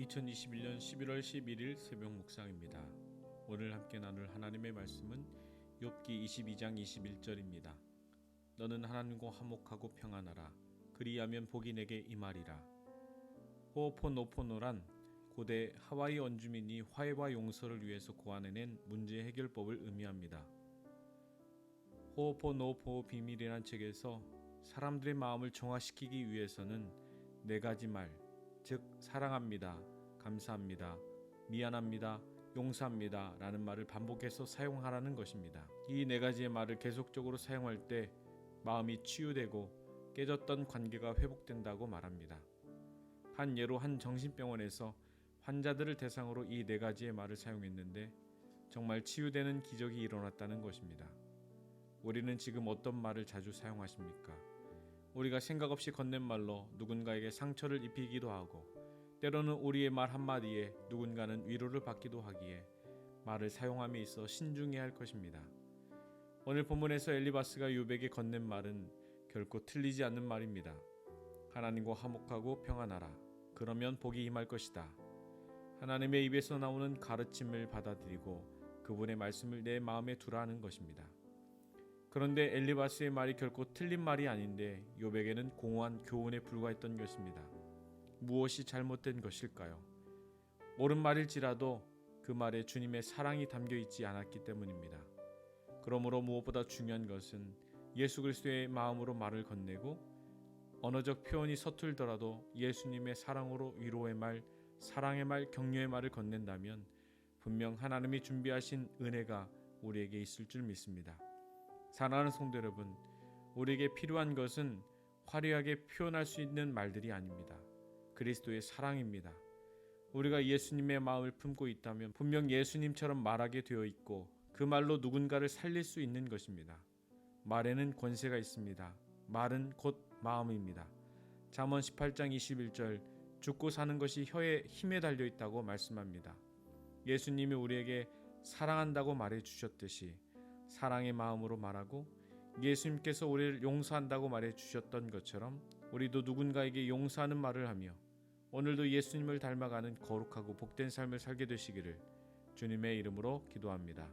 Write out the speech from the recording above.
2021년 11월 11일 새벽 묵상입니다. 오늘 함께 나눌 하나님의 말씀은 욥기 22장 21절입니다. 너는 하나님과 화목하고 평안하라. 그리하면 복이 내게 임하리라. 호오포노포노란 고대 하와이 원주민이 화해와 용서를 위해서 고안해낸 문제 해결법을 의미합니다. 호오포노포 비밀이란 책에서 사람들의 마음을 정화시키기 위해서는 네 가지 말, 즉 사랑합니다, 감사합니다, 미안합니다, 용서합니다 라는 말을 반복해서 사용하라는 것입니다. 이 네 가지의 말을 계속적으로 사용할 때 마음이 치유되고 깨졌던 관계가 회복된다고 말합니다. 한 예로 한 정신병원에서 환자들을 대상으로 이 네 가지의 말을 사용했는데 정말 치유되는 기적이 일어났다는 것입니다. 우리는 지금 어떤 말을 자주 사용하십니까? 우리가 생각 없이 건넨 말로 누군가에게 상처를 입히기도 하고 때로는 우리의 말 한마디에 누군가는 위로를 받기도 하기에 말을 사용함에 있어 신중해야 할 것입니다. 오늘 본문에서 엘리바스가 유백에 건넨 말은 결코 틀리지 않는 말입니다. 하나님과 화목하고 평안하라. 그러면 복이 임할 것이다. 하나님의 입에서 나오는 가르침을 받아들이고 그분의 말씀을 내 마음에 두라는 것입니다. 그런데 엘리바스의 말이 결코 틀린 말이 아닌데 요백에는 공허한 교훈에 불과했던 것입니다. 무엇이 잘못된 것일까요? 옳은 말일지라도 그 말에 주님의 사랑이 담겨 있지 않았기 때문입니다. 그러므로 무엇보다 중요한 것은 예수 그리스도의 마음으로 말을 건네고 언어적 표현이 서툴더라도 예수님의 사랑으로 위로의 말, 사랑의 말, 격려의 말을 건넨다면 분명 하나님이 준비하신 은혜가 우리에게 있을 줄 믿습니다. 사랑하는 성도 여러분, 우리에게 필요한 것은 화려하게 표현할 수 있는 말들이 아닙니다. 그리스도의 사랑입니다. 우리가 예수님의 마음을 품고 있다면 분명 예수님처럼 말하게 되어 있고 그 말로 누군가를 살릴 수 있는 것입니다. 말에는 권세가 있습니다. 말은 곧 마음입니다. 잠언 18장 21절 죽고 사는 것이 혀에 힘에 달려 있다고 말씀합니다. 예수님이 우리에게 사랑한다고 말해 주셨듯이 사랑의 마음으로 말하고 예수님께서 우리를 용서한다고 말해 주셨던 것처럼 우리도 누군가에게 용서하는 말을 하며 오늘도 예수님을 닮아가는 거룩하고 복된 삶을 살게 되시기를 주님의 이름으로 기도합니다.